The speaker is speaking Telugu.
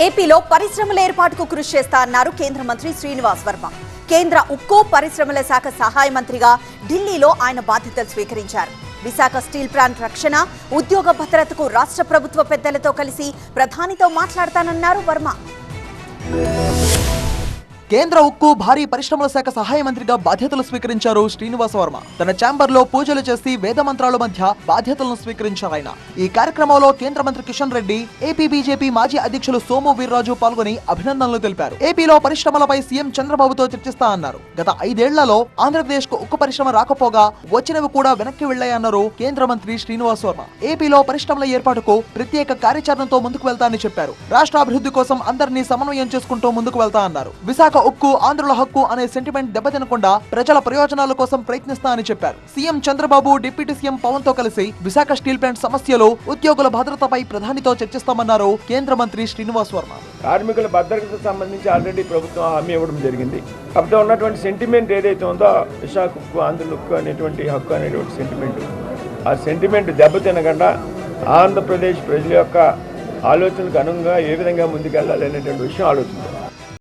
ఏపీలో పరిశ్రమల ఏర్పాటుకు కృషి చేస్తా అన్నారు కేంద్ర మంత్రి శ్రీనివాస్ వర్మ. కేంద్ర ఉక్కు పరిశ్రమల శాఖ సహాయ మంత్రిగా ఢిల్లీలో ఆయన బాధ్యతలు స్వీకరించారు. విశాఖ స్టీల్ ప్లాంట్ రక్షణ ఉద్యోగ భద్రతకు రాష్ట్ర ప్రభుత్వ పెద్దలతో కలిసి ప్రధానితో మాట్లాడతానన్నారు వర్మ. కేంద్ర ఉక్కు భారీ పరిశ్రమల శాఖ సహాయ మంత్రిగా బాధ్యతలు స్వీకరించారు శ్రీనివాస వర్మ. తన ఛాంబర్లో పూజలు చేసి వేద మంత్రాల మధ్య బాధ్యతలను స్వీకరించారు ఆయన. ఈ కార్యక్రమంలో కేంద్ర మంత్రి కిషన్ రెడ్డి ఏపీ బీజేపీ మాజీ అధ్యక్షులు సోము వీర్రాజు పాల్గొని అభినందనలు తెలిపారు. ఏపీలో పరిశ్రమలపై సీఎం చంద్రబాబుతో చర్చిస్తా అన్నారు. గత ఐదేళ్ళలో ఆంధ్రప్రదేశ్కు ఉక్కు పరిశ్రమ రాకపోగా వచ్చినవి కూడా వెనక్కి వెళ్ళాయన్నారు కేంద్ర మంత్రి శ్రీనివాస్ వర్మ. ఏపీలో పరిశ్రమల ఏర్పాటుకు ప్రత్యేక కార్యాచరణతో ముందుకు వెళ్తానని చెప్పారు. రాష్ట్ర అభివృద్ధి కోసం అందరినీ సమన్వయం చేసుకుంటూ ముందుకు వెళ్తా అన్నారు. విశాఖ ఉక్కు ఆంధ్రుల హక్కు అనే సెంటిమెంట్ దెబ్బతినకుండా ప్రజల ప్రయోజనాల కోసం ప్రయత్నిస్తా అని చెప్పారు. సీఎం చంద్రబాబు డిప్యూటీ సీఎం పవన్తో కలిసి విశాఖ స్టీల్ ప్లాంట్ సమస్యలు ఉద్యోగుల భద్రతపై ప్రధానితో చర్చిస్తామన్నారు కేంద్ర మంత్రి శ్రీనివాస్ వర్మ. కార్మికుల భద్రతకు సంబంధించి ఆల్రెడీ ప్రభుత్వం హామీ ఇవ్వడం జరిగింది. అప్పుడు ఉన్నటువంటి సెంటిమెంట్ ఏదైతే ఉందో విశాఖ ఉక్కు ఆంధ్రుల ఉక్కు అనేటువంటి హక్కు అనేటువంటి సెంటిమెంట్ ఆ సెంటిమెంట్ దెబ్బతినకుండా ఆంధ్రప్రదేశ్ ప్రజల యొక్క ఆలోచనకు అనుగుణంగా ఏ విధంగా ముందుకెళ్ళాలి అనేటువంటి విషయం ఆలోచించారు.